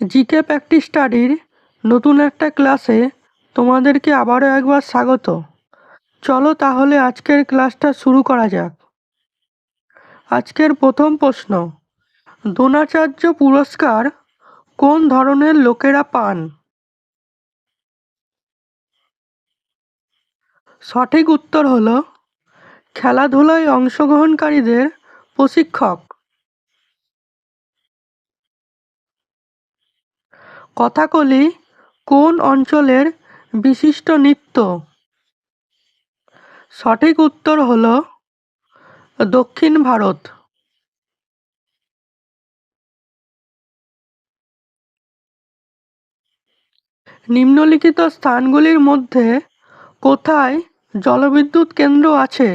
GK practice স্টাডির নতুন একটা ক্লাসে তোমাদেরকে আবারও একবার স্বাগত। চলো তাহলে আজকের ক্লাসটা শুরু করা যাক। আজকের প্রথম প্রশ্ন, দ্রোণাচার্য পুরস্কার কোন ধরনের লোকেরা পান? সঠিক উত্তর হলো, খেলাধুলায় অংশগ্রহণকারীদের প্রশিক্ষক। কথাকলি কোন অঞ্চলের বিশিষ্ট নৃত্য? সঠিক উত্তর হল দক্ষিণ ভারত। নিম্নলিখিত স্থানগুলির মধ্যে কোথায় জলবিদ্যুৎ কেন্দ্র আছে?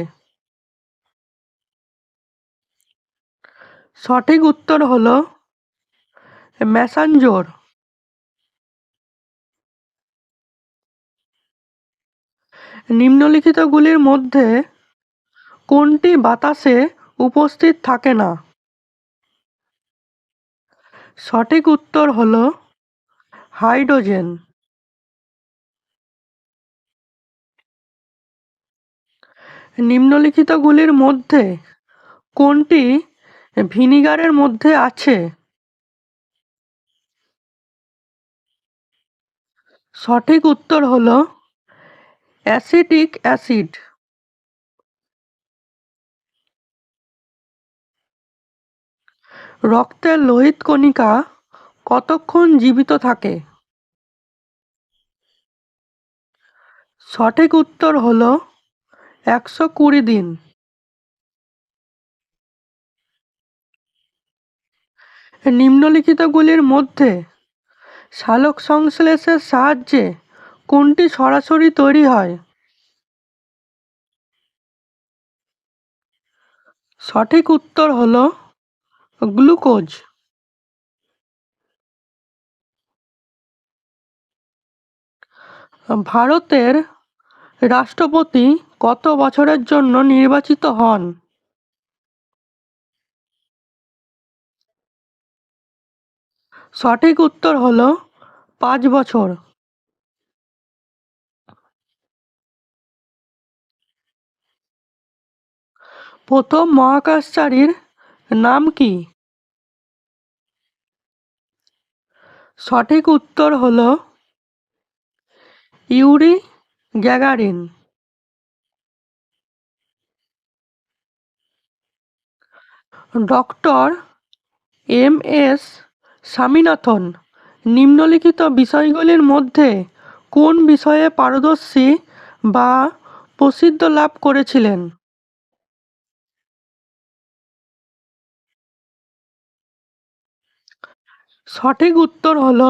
সঠিক উত্তর হল ম্যাসাঞ্জোর নিম্নলিখিতগুলির মধ্যে কোনটি বাতাসে উপস্থিত থাকে না? সঠিক উত্তর হল হাইড্রোজেন। নিম্নলিখিতগুলির মধ্যে কোনটি ভিনিগারের মধ্যে আছে? সঠিক উত্তর হল অ্যাসিটিক অ্যাসিড। রক্তের লোহিত কণিকা কতক্ষণ জীবিত থাকে? সঠিক উত্তর হল একশো কুড়ি দিন। নিম্নলিখিতগুলির মধ্যে সালোক সংশ্লেষের সাহায্যে কোনটি সরাসরি তৈরি হয়? সঠিক উত্তর হল গ্লুকোজ। ভারতের রাষ্ট্রপতি কত বছরের জন্য নির্বাচিত হন? সঠিক উত্তর হল পাঁচ বছর। প্রথম মহাকাশচারীর নাম কি? সঠিক উত্তর হল Yuri Gagarin. Doctor M S Swaminathan, নিম্নলিখিত বিষয়গুলির মধ্যে কোন বিষয়ে পারদর্শী বা প্রসিদ্ধ লাভ করেছিলেন? সঠিক উত্তর হল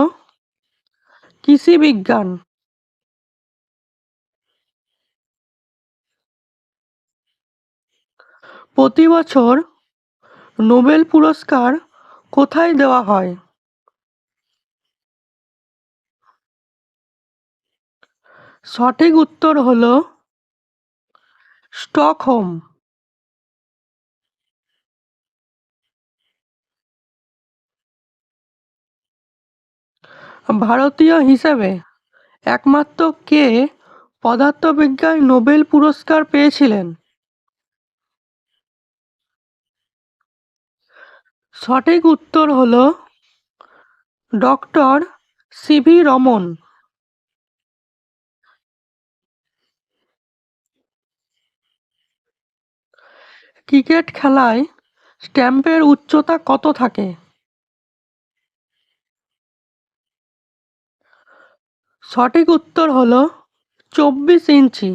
কৃষি বিজ্ঞান। প্রতি বছর নোবেল পুরস্কার কোথায় দেওয়া হয়? সঠিক উত্তর হল স্টকহোম। ভারতীয় হিসেবে একমাত্র কে পদার্থবিজ্ঞান নোবেল পুরস্কার পেয়েছিলেন? সঠিক উত্তর হল ডক্টর সিভি রমন। ক্রিকেট খেলায় স্ট্যাম্পের উচ্চতা কত থাকে? সঠিক উত্তর হলো চব্বিশ inch.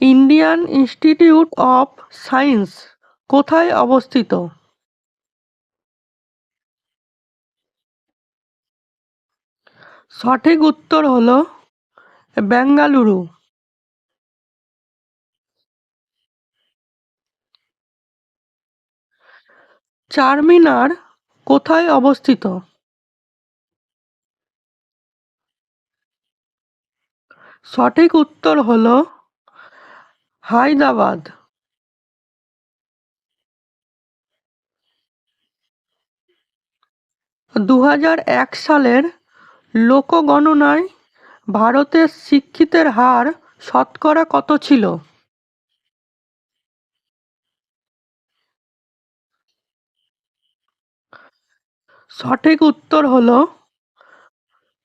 Indian Institute of Science কোথায় অবস্থিত? সঠিক উত্তর হলো বেঙ্গালুরু। চারমিনার কোথায় অবস্থিত? সঠিক উত্তর হল হায়দ্রাবাদ। দু এক সালের লোকগণনায় ভারতের শিক্ষিতের হার শতকরা কত ছিল? সঠিক উত্তর হলো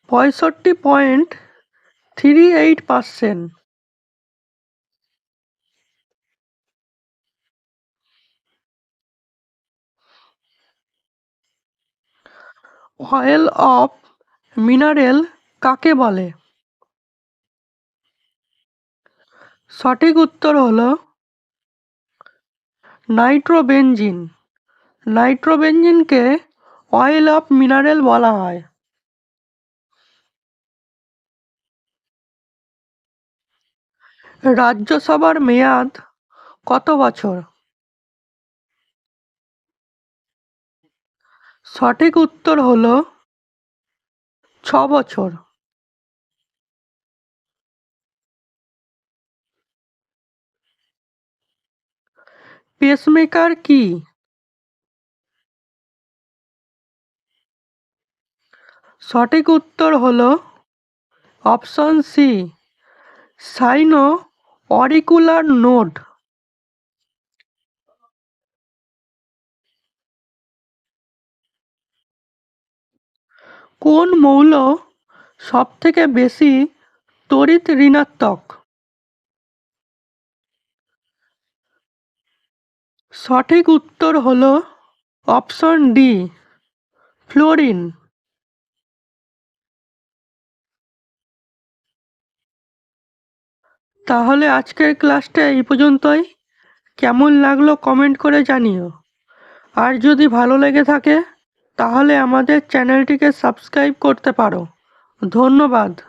পঁয়ষট্টি point three eight percent. Oil of mineral কাকে বলে? সঠিক উত্তর হলো নাইট্রোবেনজিন। নাইট্রোবেনজিনকে অয়েল অফ মিনারেল বলা হয়। রাজ্যসভার মেয়াদ কত বছর? সঠিক উত্তর হলো ছ বছর। পেসমেকার কি? সঠিক উত্তর হলো option C, sino auricular node. কোন মৌল সবথেকে বেশি তড়িৎ ঋণাত্মক? সঠিক উত্তর হলো অপশন ডি, ফ্লোরিন। তাহলে আজকের ক্লাসটা এই পর্যন্তই। কেমন লাগল কমেন্ট করে জানিও। আর যদি ভালো লেগে থাকে, তাহলে আমাদের চ্যানেলটিকে সাবস্ক্রাইব করতে পারো। ধন্যবাদ।